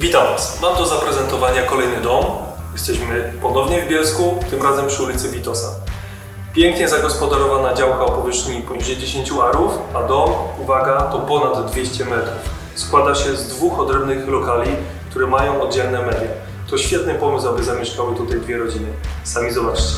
Witam Was. Mam do zaprezentowania kolejny dom. Jesteśmy ponownie w Bielsku, tym razem przy ulicy Witosa. Pięknie zagospodarowana działka o powierzchni poniżej 10 arów, a dom, uwaga, to ponad 200 metrów. Składa się z dwóch odrębnych lokali, które mają oddzielne media. To świetny pomysł, aby zamieszkały tutaj dwie rodziny. Sami zobaczcie.